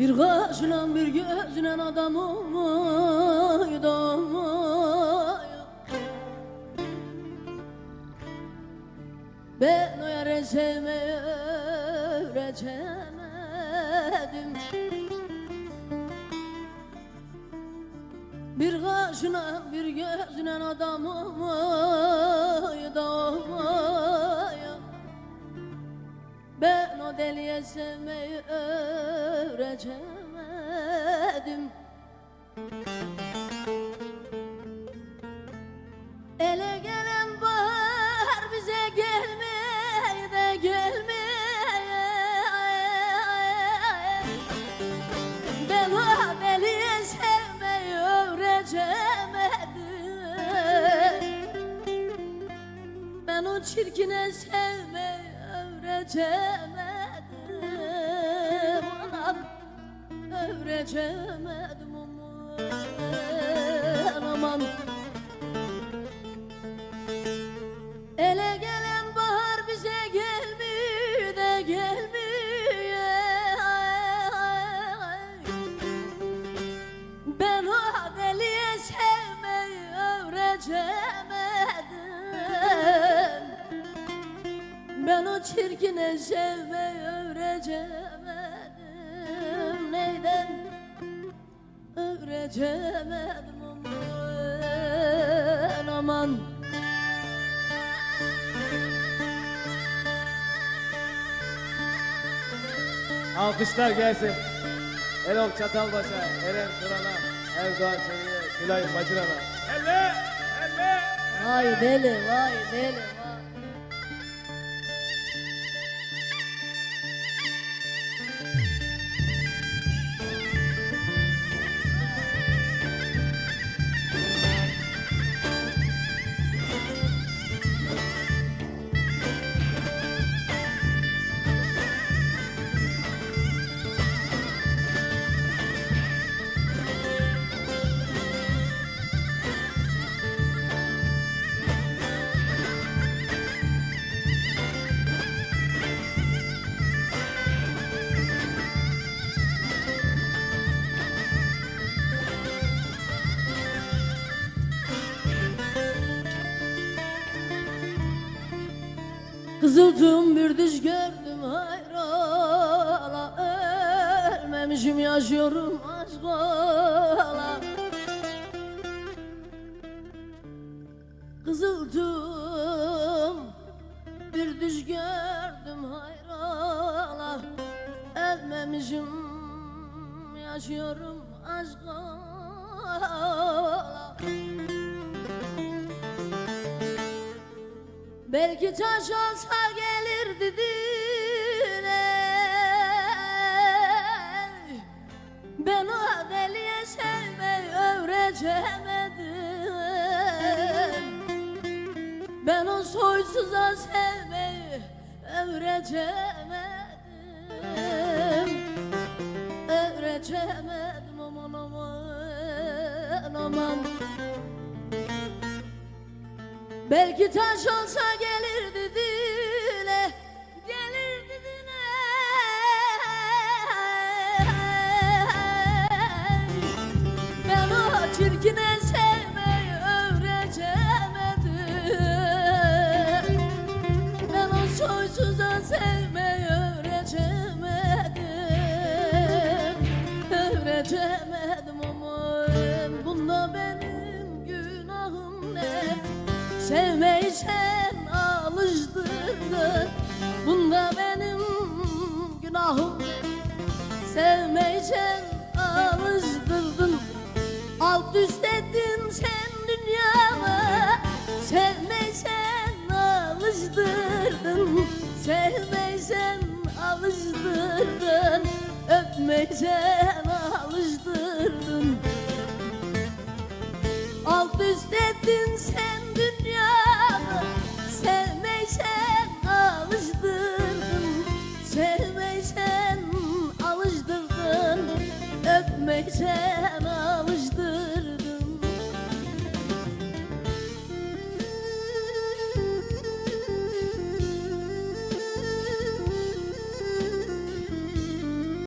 Bir kaşla bir gözle adamım oydum Ben o yere sevmeyi öğretemedim Bir kaşla bir gözle adamım oydum ben o deliye sevmeyi öğretemedim. Ele gelen bahar bize gelmeye de gelmeye. Ben o deliye sevmeyi öğretemedim. Ben o çirkine sevmeyi öğretemedim Anam öğretemedim aman. aman Ben o çirkine sevmeyi öğretemedim Neyden öğretemedim aman aman Alkışlar gelsin. Erol Çatalbaş'a, Eren Turan'a, Erdoğan Çelik'e, Tülay Bacıran'a. Elle! Elle! Vay deli vay deli Kızıldım bir düş gördüm hayrola Ölmemişim yaşıyorum aşkola Kızıldım bir düş gördüm hayrola Ölmemişim yaşıyorum aşkola Belki taş olsa gelirdi dile Ben o deliye sevmeyi öğretemedim. Ben o soysuza sevmeyi öğretemedim. Öğretemedim aman aman aman Belki taş olsa gelirdi dile Gelirdi dile Ben o çirkin sevmeyi öğretemedim. Ben o soysuzdan sevmeyi öğretemedim. Öğretemedim ama bununla beni sen alıştırdın Bunda benim günahım. Sevmeyi sen alıştırdın Alt üst ettin sen dünyamı. Sevmeyi sen alıştırdın Sevmeyi sen alıştırdın Öpmeyi sen alıştırdın. Alt üst ettin sen